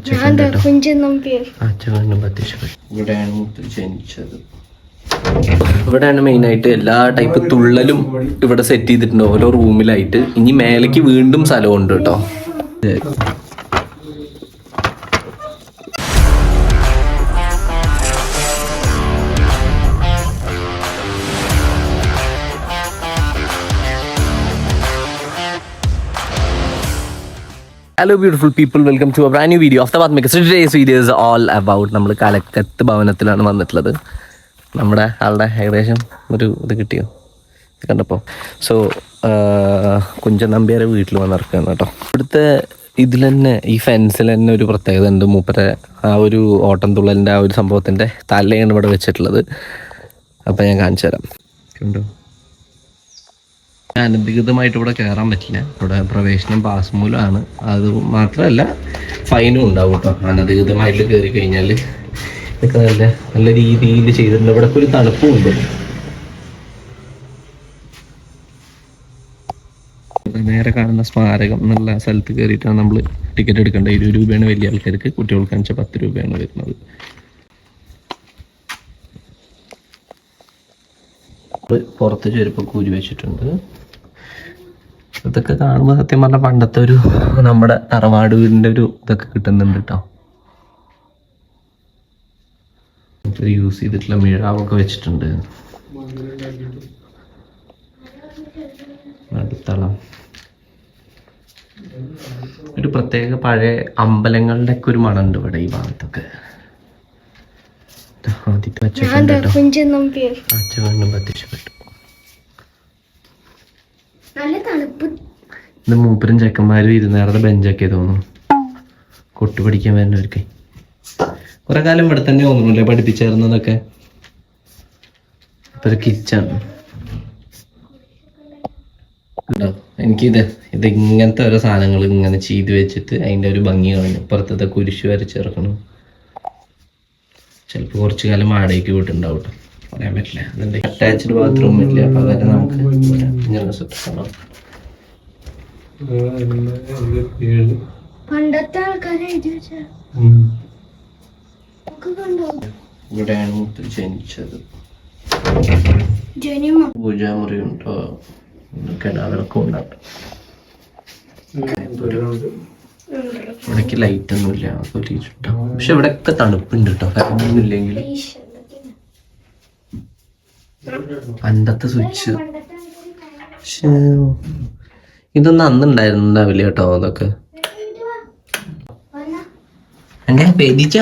അച്ഛൻ അച്ഛൻ ഇവിടെയാണ് മെയിൻ ജനിച്ചത്. ഇവിടെയാണ് മെയിനായിട്ട് എല്ലാ ടൈപ്പ് തുള്ളലും ഇവിടെ സെറ്റ് ചെയ്തിട്ടുണ്ട്. ഓരോ റൂമിലായിട്ട് ഇനി മേലേക്ക് വീണ്ടും സ്ഥലമുണ്ട് കേട്ടോ. Hello beautiful people welcome to brand new video of the bath makers today's videos all about നമ്മൾ കലക്കത്ത് ഭവനത്തിലാണ് വന്നിട്ടുള്ളത്. നമ്മുടെ ആളുടെ ഏകദേശം ഒരു ഇത് കിട്ടിയോ? കണ്ടപ്പോൾ സോ കുഞ്ചൻ നമ്പ്യാരെ വീട്ടിൽ വന്നിറക്കുകയാണ് കേട്ടോ. ഇവിടുത്തെ ഇതിൽ തന്നെ ഈ ഫെൻസിൽ തന്നെ ഒരു പ്രത്യേകത ഉണ്ട്. മൂപ്പരെ ആ ഒരു ഓട്ടം തുള്ളലിന്റെ ആ ഒരു സംഭവത്തിന്റെ തലയാണ് ഇവിടെ വെച്ചിട്ടുള്ളത്. അപ്പോൾ ഞാൻ കാണിച്ചു തരാം കണ്ടോ? അനധികൃതമായിട്ട് ഇവിടെ കയറാൻ പറ്റില്ല. ഇവിടെ പ്രവേശനം പാസ് മൂലമാണ്. അത് മാത്രമല്ല ഫൈനും ഉണ്ടാവും കേട്ടോ അനധികൃതമായിട്ട് കയറി കഴിഞ്ഞാൽ ഇതൊക്കെ നല്ല നല്ല രീതിയിൽ ചെയ്തിട്ടുണ്ട്. ഇവിടെ ഒരു തണുപ്പും ഉണ്ട് നേരെ കാണുന്ന സ്മാരകം എന്നുള്ള സ്ഥലത്ത് കയറിയിട്ടാണ് നമ്മൾ ടിക്കറ്റ് എടുക്കേണ്ടത്. ഇരുപത് രൂപയാണ് വലിയ ആൾക്കാർക്ക്. കുട്ടികൾക്ക് അഞ്ച പത്ത് രൂപയാണ് വരുന്നത്. പുറത്ത് ചെരുപ്പ് കൂരി വെച്ചിട്ടുണ്ട്. ഇതൊക്കെ കാണുമ്പോൾ സത്യം പറഞ്ഞാൽ പണ്ടത്തെ ഒരു നമ്മുടെ തറവാട് വീടിന്റെ ഒരു ഇതൊക്കെ കിട്ടുന്നുണ്ട് കേട്ടോ യൂസ് ചെയ്തിട്ടുള്ള മിഴാവൊക്കെ വെച്ചിട്ടുണ്ട്. നടുത്തളം. ഒരു പ്രത്യേക പഴയ അമ്പലങ്ങളുടെ ഒക്കെ ഒരു മണമുണ്ട് ഇവിടെ ഈ ഭാഗത്തൊക്കെ. ആദ്യത്തെ അച്ഛൻ പ്രത്യക്ഷപ്പെട്ടു. നല്ല തണുപ്പ്. ഇത് മൂപ്പരും ചെക്കന്മാരും ഇരുന്നേറുന്ന ബെഞ്ചൊക്കെ തോന്നുന്നു. കൊട്ടു പഠിക്കാൻ വരുന്നവർക്ക്. കുറെ കാലം ഇവിടെ തന്നെ തോന്നുന്നുല്ലേ പഠിപ്പിച്ചേർന്നതൊക്കെ ഇപ്പൊ കിച്ചാണ് എനിക്കിത് ഇത് ഇങ്ങനത്തെ ഓരോ സാധനങ്ങൾ ഇങ്ങനെ ചെയ്ത് വെച്ചിട്ട് അതിന്റെ ഒരു ഭംഗി കളഞ്ഞു പുറത്തത്തെ കുരിശ് വരച്ചിറക്കണം ചിലപ്പോൾ കുറച്ചു കാലം ആടേക്ക് വിട്ടുണ്ടാവും കേട്ടോ. പറയാൻ പറ്റില്ല. അതിന്റെ അറ്റാച്ച്ഡ് ബാത്റൂം ഇല്ല. പകരം നമുക്ക് ഇങ്ങനെ സെറ്റ് പണ്ടത്തെ ആൾക്കാരെ എഴുതി വെച്ച. കണ്ടോ? ഇവിടെയാണ് മുത്ത് ജനിച്ചത്. ജനിമ. പൂജാമുറി ഉണ്ടോ കിടാവിളക്കും ഉണ്ടാവും ഇവിടേക്ക് ലൈറ്റ് ഒന്നും ഇല്ല പൊലിച്ചിട്ടോ പക്ഷെ ഇവിടെ ഒക്കെ തണുപ്പുണ്ട് കേട്ടോ ഫാനൊന്നും ഇല്ലെങ്കിൽ പണ്ടത്തെ സ്വിച്ച് പക്ഷേ ഇതൊന്നും അന്ന് ഉണ്ടായിരുന്നുണ്ടാവില്ല കേട്ടോ അതൊക്കെ. അങ്ങനെ പേടിച്ച?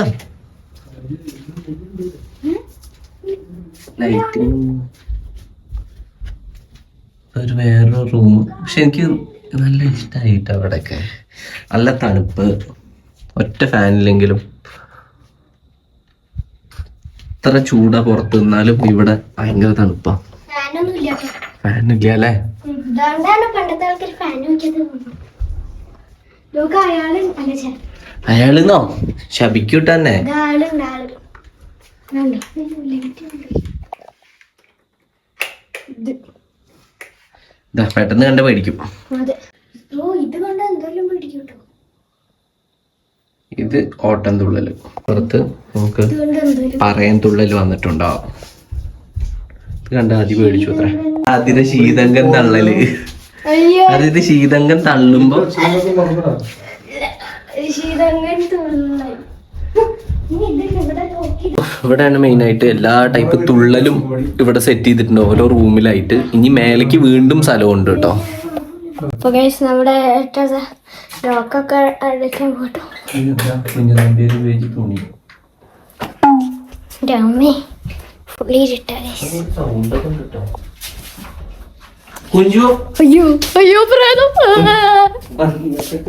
ലൈറ്റിംഗ് ഒരു വേറൊരു റൂം പക്ഷെ എനിക്ക് നല്ല ഇഷ്ടമായിട്ട് അവിടെയൊക്കെ നല്ല തണുപ്പ്. ഒറ്റ ഫാനില്ലെങ്കിലും ഇത്ര ചൂടാ പുറത്ത് നിന്നാലും ഇവിടെ ഭയങ്കര തണുപ്പാ. ഫാനൊന്നുമില്ലേ അല്ലേ? അയാളിന്നോ ശപിക്കൂട്ട് തന്നെ ഇതാളുണ്ട് ആൾ ലൈറ്റ് ഉണ്ട് ഇത്. പെട്ടെന്ന് കണ്ട് പേടിക്കും ഇത് കണ്ട എന്തെല്ലാം പേടിക്കും കേട്ടോ? ഇത് ഓട്ടം തുള്ളൽ പുറത്ത് നമുക്ക് പറയൻ തുള്ളൽ വന്നിട്ടുണ്ടാവും. ഇത് കണ്ട അതി പേടിച്ചു അത്ര. അതിന്റെ ശീതങ്കം തള്ളൽ. അതായത് ശീതങ്കം തള്ളുമ്പോ തുള്ളൽ. ഇവിടെയാണ് മെയിൻ ആയിട്ട് എല്ലാ ടൈപ്പ് തുള്ളലും ഇവിടെ സെറ്റ് ചെയ്തിട്ടുണ്ട്. ഓരോ റൂമിലായിട്ട് ഇനി മേലേക്ക് വീണ്ടും സ്ഥലമുണ്ട് കേട്ടോ. നമ്മുടെ ലോക്കൊക്കെ അടയ്ക്കാൻ പോട്ടോ തുണി.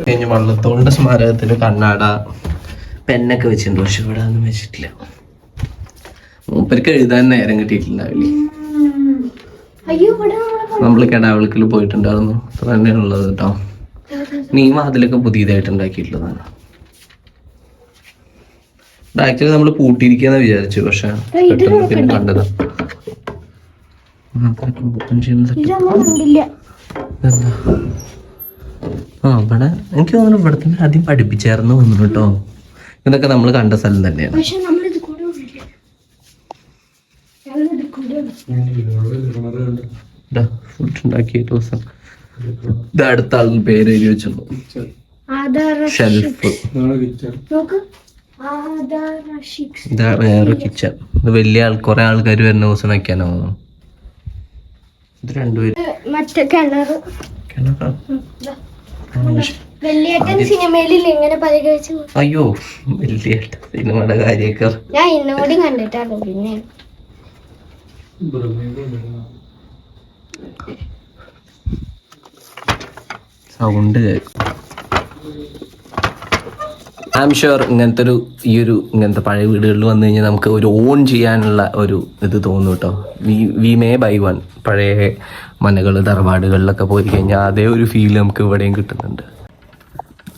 കഴിഞ്ഞ വള്ളത്തോളിന്റെ സ്മാരകത്തിൽ കണ്ണാട പെന്നൊക്കെ വെച്ചിട്ടുണ്ട്. പക്ഷെ ഇവിടെ ഒന്നും വെച്ചിട്ടില്ല. മൂപ്പർക്ക് എഴുതാൻ നേരം കിട്ടിയിട്ടുണ്ടാവില്ലേ? നമ്മളെ നമ്മൾ കെടാവിളക്കിൽ പോയിട്ടുണ്ടായിരുന്നു. അത്ര തന്നെയാണുള്ളത് കേട്ടോ നീ അതിലൊക്കെ പുതിയതായിട്ട് ഉണ്ടാക്കിയിട്ടുള്ളതാണ് ആക്ച്വലി നമ്മൾ പൂട്ടിയിരിക്കാന്ന് വിചാരിച്ചു പക്ഷെ പെട്ടെന്ന് പിന്നെ കണ്ടത്. ആ ഇവിടെ എനിക്ക് തോന്നുന്നു ഇവിടെ തന്നെ ആദ്യം പഠിപ്പിച്ചായിരുന്നു തോന്നുന്നു കേട്ടോ. ഇതൊക്കെ നമ്മൾ കണ്ട സ്ഥലം തന്നെയാണ്. ഫുഡ് ഉണ്ടാക്കിയ ദിവസം. ഇത് അടുത്ത ആളിന് പേര് എഴുതി വെച്ചിട്ടുണ്ടോ ഷെൽഫ്. ഇതാ വേറെ കിച്ചൺ. ഇത് വലിയ ആൾ കുറെ ആൾക്കാർ വരുന്ന ദിവസം വെക്കാനോ? ഇത് രണ്ടുപേരും സിനിമയിൽ ഇങ്ങനെ അയ്യോ വലിയ സിനിമയുടെ കാര്യമൊക്കെ ഞാൻ ഇന്നും കൂടി കണ്ടിട്ടാണ്. പിന്നെ സൗണ്ട് ഐ എം ഷുവർ ഇങ്ങനത്തെ ഒരു ഈ ഒരു ഇങ്ങനത്തെ പഴയ വീടുകളിൽ വന്നു കഴിഞ്ഞാൽ നമുക്ക് ഒരു ഓൺ ചെയ്യാനുള്ള ഒരു ഇത് തോന്നും കേട്ടോ we we may buy one പഴയ മനകൾ തറവാടുകളിലൊക്കെ പോയി കഴിഞ്ഞാൽ അതേ ഒരു ഫീൽ നമുക്ക് ഇവിടെയും കിട്ടുന്നുണ്ട്.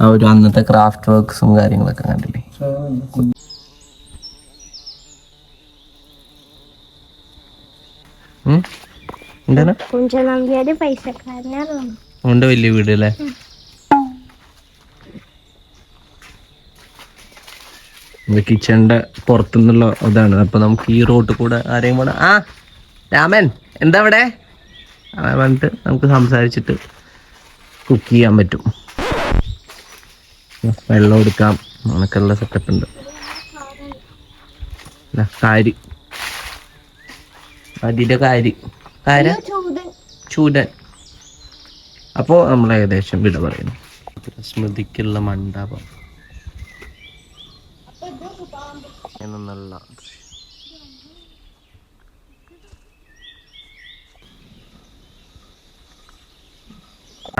ആ ഒരു അന്നത്തെ ക്രാഫ്റ്റ് വർക്ക്സും കാര്യങ്ങളൊക്കെ കണ്ടില്ലേ? ഉം? എന്താണ്? കുഞ്ചൻ നമ്പ്യാര് പൈസക്കാരനാണ്. ഉണ്ട് വലിയ വീട് അല്ലേ കിച്ചണിന്റെ പുറത്തുനിന്നുള്ള ഇതാണ്. അപ്പൊ നമുക്ക് ഈ റോട്ട് കൂടെ ആരെയും വേണം. ആ രാമൻ എന്താ അവിടെ? വന്നിട്ട് നമുക്ക് സംസാരിച്ചിട്ട് കുക്ക് ചെയ്യാൻ പറ്റും. വെള്ളം എടുക്കാം. അങ്ങനൊക്കെയുള്ള സെറ്റപ്പ് ഉണ്ട്. കാരി. അതിന്റെ കാരി. കാര ചൂടൻ അപ്പോൾ നമ്മൾ ഏകദേശം വിട പറയുന്നു. സ്മൃതിക്കുള്ള മണ്ഡപം. എന്നുള്ള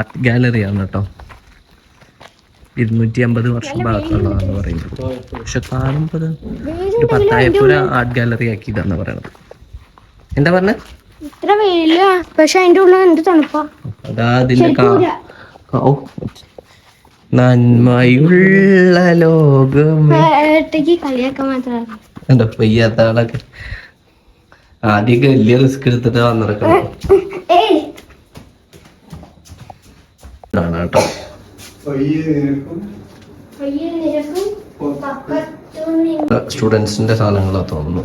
ആർട്ട് ഗാലറിയാണ് കേട്ടോ. ഇരുന്നൂറ്റി അമ്പത് വർഷം ഭാഗത്തുള്ളതാണ് പറയുന്നത്. പക്ഷെ കാണുമ്പോൾ ഒരു പത്തായപ്പുര ആർട്ട് ഗാലറി ആക്കിയതാന്ന് പറയണത്. എന്താ പറഞ്ഞ? ഇത്ര വെയില പക്ഷെ അതിന്റെ ഉള്ളിൽ എന്ത് തണുപ്പാ? അതാ അതിന്റെ ഓ. നന്മയുള്ള മാത്രമാണ്. എന്തോ വയ്യാത്ത ആളൊക്കെ ആദ്യമൊക്കെ വലിയ റിസ്ക് എടുത്തിട്ട് വന്നിറക്കണം. കേട്ടോ. സ്റ്റുഡൻസിന്റെ സാധനങ്ങളാ തോന്നുന്നു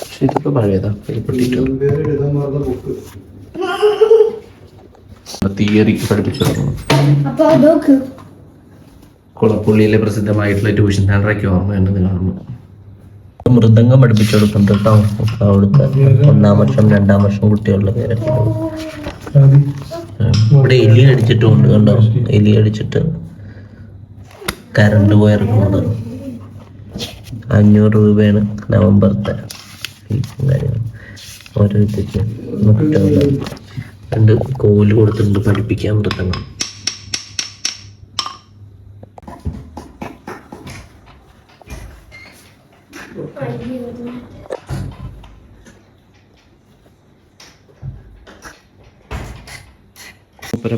പക്ഷെ ഇതിപ്പോ പഴയതാ. കൈപ്പെട്ടിട്ട് തിയറി പഠിപ്പിച്ചു തുടങ്ങുന്നത് കുളപ്പുള്ളിയിലെ പ്രസിദ്ധമായിട്ടുള്ള ട്യൂഷൻ സെന്ററൊക്കെ ഓർമ്മയുണ്ടെന്ന് കാണുമ്പോൾ മൃദംഗം പഠിപ്പിച്ചു കൊടുക്കുന്നുണ്ട് കേട്ടോ അവിടുത്തെ ഒന്നാം വർഷം രണ്ടാം വർഷം കുട്ടികളുടെ പേരൊക്കെ ഇവിടെ എലി അടിച്ചിട്ടുണ്ട് കണ്ടോ? എലി അടിച്ചിട്ട് കറണ്ട് പോയിറങ്ങുന്നത് അഞ്ഞൂറ് രൂപയാണ് നവംബറത്തെ ഫീസും കാര്യങ്ങളും ഓരോ വിദ്യക്ക് രണ്ട് കോൽ കൊടുത്തിട്ടുണ്ട് പഠിപ്പിക്കാൻ മൃഗങ്ങൾ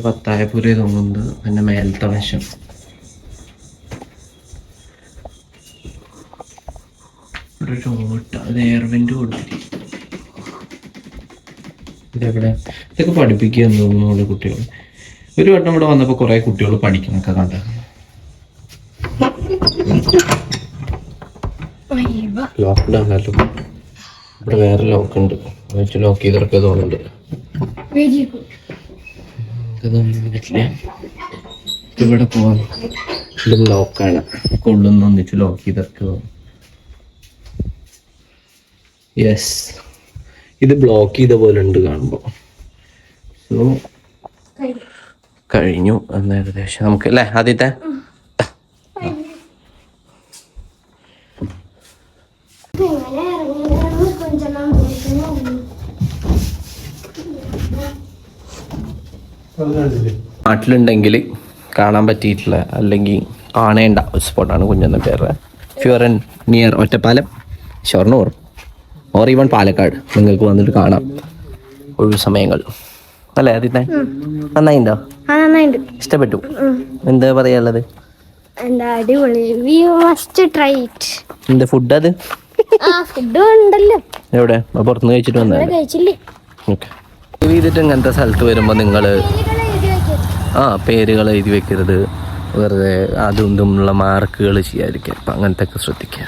പത്തായ പുരേ തോന്നുന്നത് പിന്നെ മേലത്തെ വശം. ഒരു ചോട്ട അത് എയർവെന്റ് കൊടുത്തിരിക്കും ഇതെവിടെ ഇതൊക്കെ പഠിപ്പിക്കുക എന്ന് തോന്നുന്നു ഇവിടെ കുട്ടികൾ ഒരു വട്ടം ഇവിടെ വന്നപ്പോൾ കുറെ കുട്ടികൾ പഠിക്കണൊക്കെ കണ്ട. ലോക്ക്ഡ് ആണല്ലോ ഇവിടെ വേറെ ലോക്ക് ഉണ്ട് വെച്ച് ലോക്ക് ചെയ്തിറക്കിയ തോന്നുന്നുണ്ട്. ഇവിടെ പോവാം. ഇത് ലോക്കാണ്. കൊള്ളുന്ന ഒന്നിച്ച് ലോക്ക് ചെയ്തിറക്കുക. യെസ് ഇത് ബ്ലോക്ക് ചെയ്ത പോലെ ഉണ്ട് കാണുമ്പോൾ സോ കഴിഞ്ഞു. എന്ന് ഏകദേശം നമുക്ക് അല്ലേ ആദ്യത്തെ. നാട്ടിലുണ്ടെങ്കിൽ കാണാൻ പറ്റിയിട്ടില്ല. അല്ലെങ്കിൽ കാണേണ്ട ഒരു സ്പോട്ടാണ് കുഞ്ഞെന്ന പേര്. Far and near Ottapalam. Shoranur. Or even Palakkad. നിങ്ങൾക്ക് വന്നിട്ട് കാണാം. ഒഴിവ് സമയങ്ങൾ. അല്ലേ ആദ്യത്തെ നന്നായിണ്ടോ? ഇഷ്ടപ്പെട്ടു? എന്താ പറയാനുള്ളത്? എന്താ അടിപൊളി. വി മസ്റ്റ് ട്രൈ ഇറ്റ് എന്താ ഫുഡ് അത്? ആ ഫുഡ് ഉണ്ടല്ലോ. എവിടെ? ആ പുറത്തുനിന്ന് കഴിച്ചിട്ട് നമ്മൾ വന്നതല്ലേ കഴിച്ചില്ലേ? ഓക്കെ. ചെയ്തിട്ട് ഇങ്ങനത്തെ സ്ഥലത്ത് വരുമ്പോൾ നിങ്ങൾ ആ പേരുകൾ എഴുതി വെക്കരുത്. വെറുതെ അതും ഇതുമുള്ള മാർക്കുകൾ ചെയ്യാതിരിക്കുക. അപ്പം അങ്ങനത്തെ ഒക്കെ ശ്രദ്ധിക്കുക.